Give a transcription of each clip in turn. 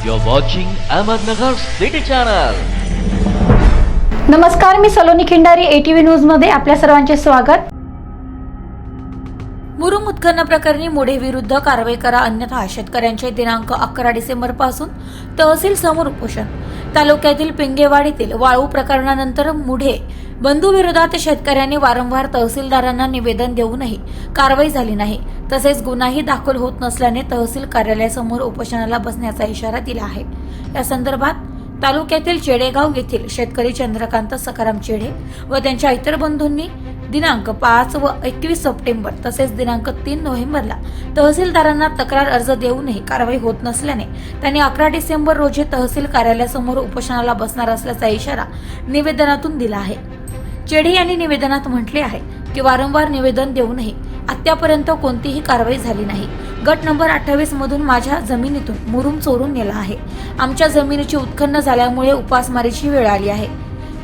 You're watching Ahmednagar City Channel. नमस्कार मी Saloni Khindari ATV न्यूजमध्ये आपल्या सर्वांचे स्वागत मुरुम उत्खनन प्रकरणी मुढे विरुद्ध कारवाई करा अन्यथा शेतकऱ्यांचे दिनांक अकरा डिसेंबरपासून तहसील समोर उपोषण तालुक्यातील पिंगेवाडीतील वाळू प्रकरणानंतर मुढे बंधूविरोधात शेतकऱ्यांनी वारंवार तहसीलदारांना निवेदन देऊनही कारवाई झाली नाही. तसेच गुन्हाही दाखल होत नसल्याने तहसील कार्यालयासमोर उपोषणाला बसण्याचा इशारा दिला आहे. या संदर्भात तालुक्यातील चेडेगाव येथील शेतकरी चंद्रकांत सकाराम चेडे व त्यांच्या इतर बंधूंनी दिनांक पाच व एकवीस सप्टेंबर तसेच दिनांक तीन नोव्हेंबरला तहसीलदारांना तक्रार अर्ज देऊनही कारवाई होत नसल्याने त्यांनी अकरा डिसेंबर रोजी तहसील कार्यालयासमोर उपोषणाला बसणार असल्याचा इशारा निवेदनातून दिला आहे. चेडे यांनी निवेदनात म्हटले आहे की वारंवार निवेदन देऊनही आत्यापर्यंत कोणतीही कारवाई झाली नाही. गट नंबर अठ्ठावीस मधून माझ्या जमिनीतून मुरुम चोरून नेला आहे. आमच्या जमिनीची उत्खन्न झाल्यामुळे उपासमारीची वेळ आली आहे.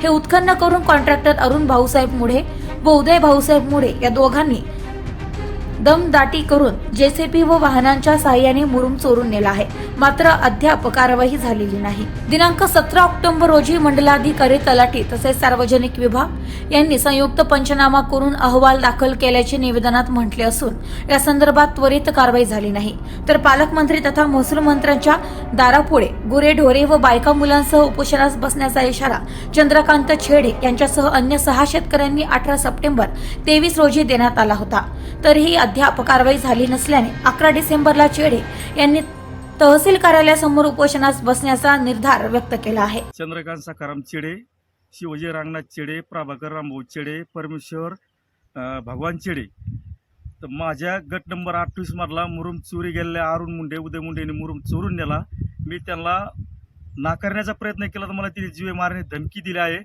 हे उत्खनन करून कॉन्ट्रॅक्टर अरुण भाऊसाहेब मुढे व उदय भाऊसाहेब मुढे या दोघांनी दमदाटी करून जेसीपी व वाहनांच्या सहाय्याने मुरुम चोरून नेला आहे. मात्र अद्याप कारवाई झालेली नाही. दिनांक सतरा ऑक्टोबर रोजी मंडलाधिकारी तलाठी तसेच सार्वजनिक विभाग यांनी संयुक्त पंचनामा करून अहवाल दाखल केल्याचे निवेदनात म्हटले असून या संदर्भात त्वरित कारवाई झाली नाही. तर पालकमंत्री तथा महसूल मंत्र्यांच्या दारापुढे गुरे ढोरे व बायका मुलांसह उपोषणास बसण्याचा इशारा चंद्रकांत छेडे यांच्यासह अन्य सहा शेतकऱ्यांनी अठरा सप्टेंबर तेवीस रोजी देण्यात आला होता. तरीही अद्याप कारवाई झाली नसल्याने अकरा डिसेंबरला चेडे यांनी तहसील कार्यालयासमोर उपोषणास बसण्याचा निर्धार व्यक्त केला आहे. चंद्रकांत सकाराम चेडे शिवजी रांगनाथ चेडे प्रभाकर रामभाऊ चेडे परमेश्वर भगवान चेडे. तर माझ्या गट नंबर अठ्ठावीसमधला मुरुम चोरी गेलेल्या अरुण मुंडे उदय मुंडेने मुरुम चोरून नेला. मी त्यांना नाकारण्याचा प्रयत्न केला तर मला तिने जीवे मारण्याची धमकी दिली आहे.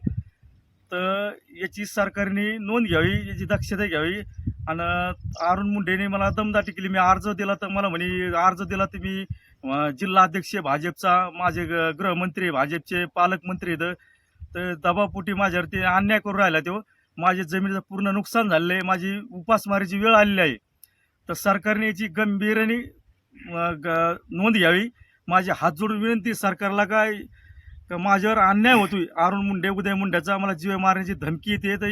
तर याची सरकारने नोंद घ्यावी याची दक्षता घ्यावी. आणि अरुण मुंडेने मला दमदाटी केली. मी अर्ज दिला तर मला म्हणे अर्ज दिला तर मी जिल्हाध्यक्ष जिल्हा अध्यक्ष भाजपचा माझे ग- गृहमंत्री आहे, भाजपचे पालकमंत्री आहेत. तर दबावपोटी माझ्यावरती अन्याय करून राहिला तो. माझ्या जमिनीचं पूर्ण नुकसान झालेलं आहे. माझी उपासमारीची वेळ आलेली आहे. तर सरकारने याची गंभीर आणि ग- नोंद घ्यावी. माझी हात जोडून विनंती सरकारला काय का माझ्यावर अन्याय होतोय. अरुण मुंडे उदय मुंड्याचा मला जीव मारण्याची धमकी येते. तर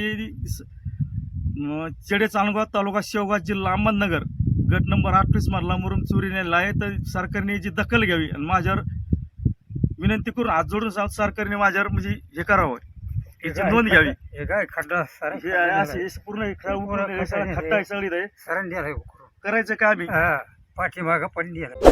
चेडे चांदगाव तालुका शेवगाव जिल्हा अहमदनगर. गट नंबर अठ्ठावीस मधला मुरुम चोरी नेला आहे. तर सरकारने याची दखल घ्यावी आणि माझ्यावर विनंती करून हात जोडून सा- सरकारने माझ्यावर म्हणजे हे करावं. याची नोंद घ्यावी. हे काय खड्डा सर हे आहे असे हे पूर्ण खड्डा आहे सगळी आहे. सरण द्यायला करायचं काय आम्ही? पाठीमाग पण द्यायला